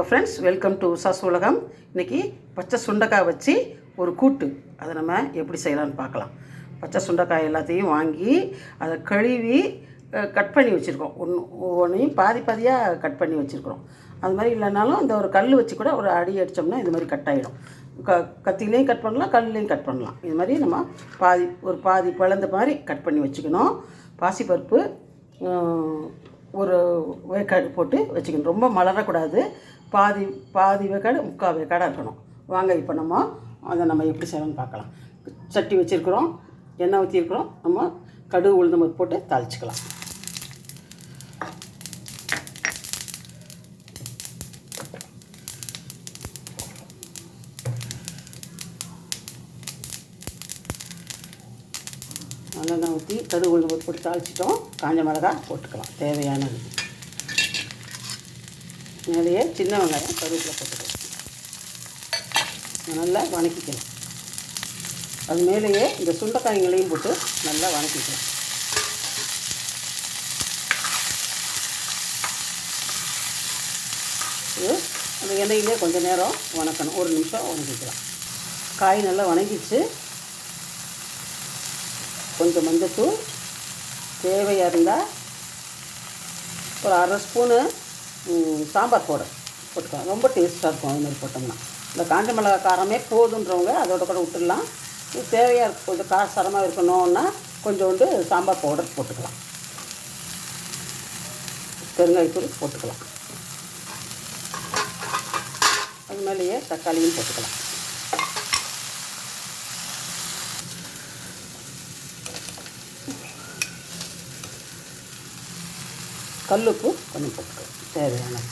Friends welcome to Usha's உலகம் இன்றைக்கி பச்சை சுண்டைக்காய் வச்சு ஒரு கூட்டு. அதை நம்ம எப்படி செய்யலாம்னு பார்க்கலாம். பச்சை சுண்டைக்காய் எல்லாத்தையும் வாங்கி அதை கழுவி கட் பண்ணி வச்சுருக்கோம். ஒன்று ஒவ்வொன்றையும் பாதி பாதியாக கட் பண்ணி வச்சுருக்குறோம். அது மாதிரி இல்லைனாலும் இந்த ஒரு கல் வச்சு கூட ஒரு அடி அடித்தோம்னா இது மாதிரி கட் ஆகிடும் க கத்திலையும் கட் பண்ணலாம் கல்லையும் கட் பண்ணலாம். இது மாதிரி நம்ம பாதி ஒரு பாதி பிளந்த மாதிரி கட் பண்ணி வச்சுக்கணும். பாசிப்பருப்பு ஒரு வேக்காடு போட்டு வச்சுக்கணும். ரொம்ப மலரக்கூடாது. பாதி பாதி வேக்காடு முக்கால் வேக்காடாக இருக்கணும். வாங்க இப்போ நம்ம அதை நம்ம எப்படி செய்யணும்னு பார்க்கலாம். சட்டி வச்சுருக்குறோம் எண்ணெய் ஊற்றிருக்கிறோம் நம்ம கடுகு உளுந்தம்பருப்பு போட்டு தாளிச்சிக்கலாம். நல்லெண்ணெய் ஊற்றி கடுகு உளுந்து போட்டு தாளிச்சிட்டோம். காஞ்ச மிளகா போட்டுக்கலாம். தேவையானது மேலேயே சின்ன வெங்காயம் கருவேப்பில் போட்டுக்கலாம். நல்லா வணக்கிக்கலாம். அது மேலேயே இந்த சுண்டைக்காய்களையும் போட்டு நல்லா வணக்கிக்கலாம். இது அந்த எண்ணெயிலே கொஞ்சம் நேரம் வணக்கணும். ஒரு நிமிஷம் வணக்கிக்கலாம். காய் நல்லா வணங்கிச்சு கொஞ்சம் மஞ்சத்தூள் தேவையாக இருந்தால் ஒரு அரை ஸ்பூனு சாம்பார் பவுடர் போட்டுக்கலாம். ரொம்ப டேஸ்ட்டாக இருக்கும் அது மாதிரி போட்டோம்னா. இந்த காஞ்ச மிளகா காரமே போதுன்றவங்க அதோட கூட விட்டுடலாம். இது தேவையாக இருக்கும் கொஞ்சம் காரசாரமாக இருக்கணும்னா கொஞ்சோண்டு சாம்பார் பவுடர் போட்டுக்கலாம். பெருங்காயத்தூள் போட்டுக்கலாம். அது மேலேயே தக்காளியும் போட்டுக்கலாம். கல்லுப்பு கொஞ்சம் போட்டுக்கலாம் தேவையானது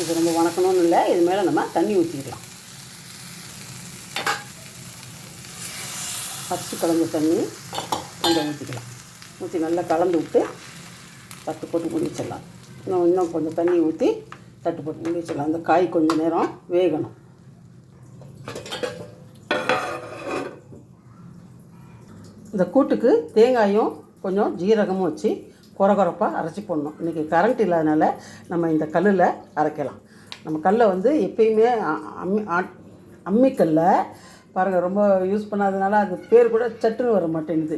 இது ரொம்ப வணக்கணும்னு இல்லை இது மேலே நம்ம தண்ணி ஊற்றிக்கலாம். அரிசி கலந்த தண்ணி கொஞ்சம் ஊற்றிக்கலாம். ஊற்றி நல்லா கலந்து விட்டு தட்டு போட்டு முடிச்சிடலாம் இன்னும் இன்னும் கொஞ்சம் தண்ணி ஊற்றி தட்டு போட்டு முடிச்சிடலாம் அந்த காய் கொஞ்சம் நேரம் வேகணும். இந்த கூட்டுக்கு தேங்காயும் கொஞ்சம் ஜீரகமும் வச்சு குறகுறப்பாக அரைச்சி போடணும். இன்றைக்கி கரண்ட் இல்லாதனால நம்ம இந்த கல்லில் அரைக்கலாம். நம்ம கல்லை வந்து எப்பயுமே அம்மி அம்மிக்கல்லை அம்மிக்கல்ல பாருங்கள் ரொம்ப யூஸ் பண்ணாதனால அது பேர் கூட சட்டுன்னு வர மாட்டேங்குது.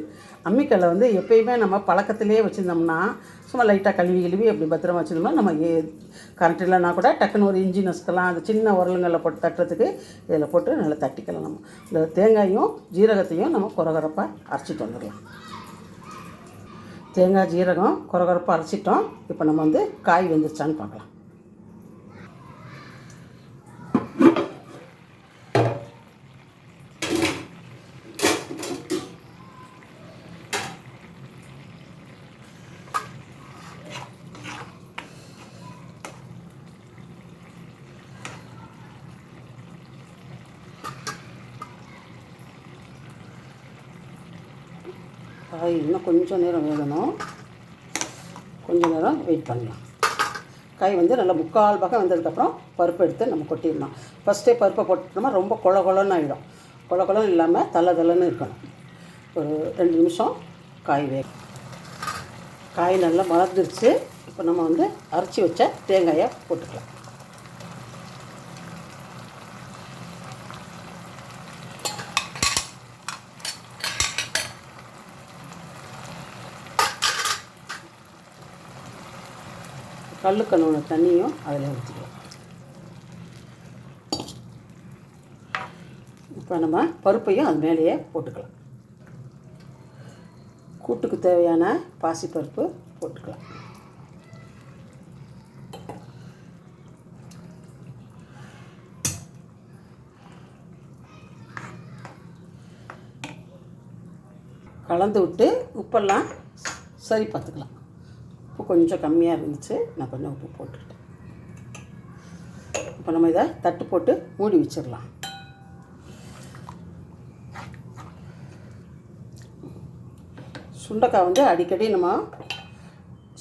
அம்மிக்கல்லை வந்து எப்பயுமே நம்ம பழக்கத்திலே வச்சுருந்தோம்னா சும்மா லைட்டாக கழுவி கழுவி அப்படி பத்திரமா வச்சுருந்தோம்னா நம்ம ஏ கரண்ட் இல்லைனா கூட டக்குன்னு ஒரு இஞ்சி நசுக்கலாம். அந்த சின்ன உரலுங்களில் போட்டு தட்டுறதுக்கு இதில் போட்டு நல்லா தட்டிக்கலாம் நம்ம. இந்த தேங்காயும் ஜீரகத்தையும் நம்ம கொரகொரப்பாக அரைச்சிட்டு வந்துடலாம். தேங்காய் ஜீரகம் கொரகொரப்பாக அரைச்சிட்டோம். இப்போ நம்ம வந்து காய் வெந்துருச்சான்னு பார்க்கலாம். காய் இன்னும் கொஞ்சம் நேரம் வேகணும். கொஞ்சம் நேரம் வெயிட் பண்ணலாம். காய் வந்து நல்லா முக்கால் பாகம் வந்ததுக்கப்புறம் பருப்பு எடுத்து நம்ம கொட்டிடலாம். ஃபஸ்ட்டே பருப்பை போட்டோம்னா ரொம்ப கொல கொலன்னு ஆகிடும் கொல கொலன்னு இல்லாமல் தலை தலைன்னு இருக்கணும். ஒரு ரெண்டு நிமிஷம் காய் வேகும் காய் நல்லா மலர்ந்துருச்சு இப்போ நம்ம வந்து அரைச்சி வச்ச தேங்காயை போட்டுக்கலாம். கல் கழுவுன தண்ணியும் அதில் ஊற்றிக்கலாம் இப்போ நம்ம பருப்பையும் அது மேலேயே போட்டுக்கலாம். கூட்டுக்கு தேவையான பாசிப்பருப்பு போட்டுக்கலாம். கலந்து விட்டு உப்பெல்லாம் சரி பார்த்துக்கலாம். உப்பு கொஞ்சம் கம்மியாக இருந்துச்சு. நான் கொஞ்சம் உப்பு போட்டுக்கிட்டேன். இப்போ நம்ம இதை தட்டு போட்டு மூடி வச்சிடலாம். சுண்டைக்காய் வந்து அடிக்கடி நம்ம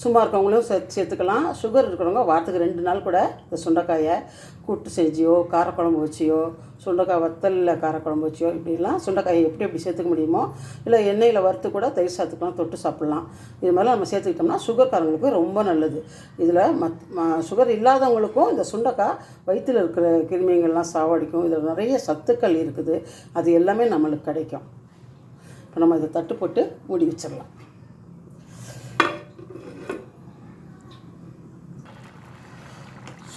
சும்மா இருக்கவங்களும் சே சேர்த்துக்கலாம். சுகர் இருக்கிறவங்க வாரத்துக்கு ரெண்டு நாள் கூட இந்த சுண்டைக்காயை கூட்டு செஞ்சியோ காரக்குழம்பு வச்சியோ சுண்டைக்காய் வத்தலில் காரக்குழம்பு வச்சியோ இப்படிலாம் சுண்டைக்காயை எப்படி எப்படி சேர்த்துக்க முடியுமோ இல்லை எண்ணெயில் வறுத்து கூட தயிர் சாத்துக்கலாம் தொட்டு சாப்பிட்லாம். இது மாதிரிலாம் நம்ம சேர்த்துக்கிட்டோம்னா சுகர்காரங்களுக்கு ரொம்ப நல்லது. இதில் மத் சுகர் இல்லாதவங்களுக்கும் இந்த சுண்டைக்காய் வயிற்றில் இருக்கிற கிருமிகள்லாம் சாவடிக்கும். இதில் நிறைய சத்துக்கள் இருக்குது. அது எல்லாமே நம்மளுக்கு கிடைக்கும். இப்போ நம்ம இதை தட்டு போட்டு மூடி வச்சிடலாம்.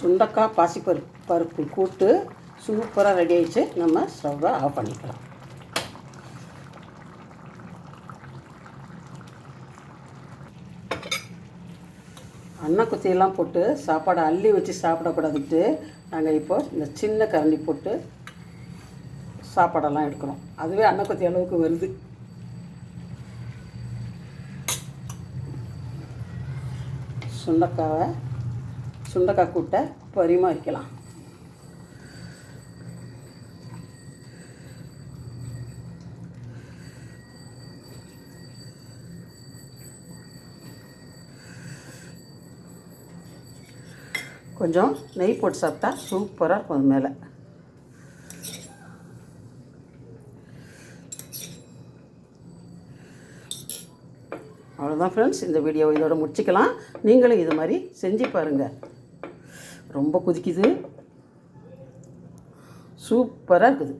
சுண்டக்காய் பாசிப்பருப்பு பருப்பு கூட்டு சூப்பராக ரெடி ஆகிடுச்சு நம்ம ஸ்டவ்வை ஆஃப் பண்ணிக்கலாம். அன்ன குத்தியெல்லாம் போட்டு சாப்பாடை அள்ளி வச்சு சாப்பிடக்கூடாதுட்டு நாங்கள் இப்போ இந்த சின்ன கரண்டி போட்டு சாப்பாடெல்லாம் எடுக்கிறோம். அதுவே அன்னக்குத்தி அளவுக்கு வருது. சுண்டக்காவை சுண்டக்காய் கூட்டை பரிமாறிக்கலாம் கொஞ்சம் நெய் போட்டு சாப்பிட்டா சூப்பராக இருக்கும் அது மேலே. அவ்வளோதான் ஃப்ரெண்ட்ஸ் இந்த வீடியோவை இதோட முடிச்சுக்கலாம். நீங்களும் இது மாதிரி செஞ்சு பாருங்கள் ரொம்ப கொதிக்குது. சூப்பராக இருக்குது.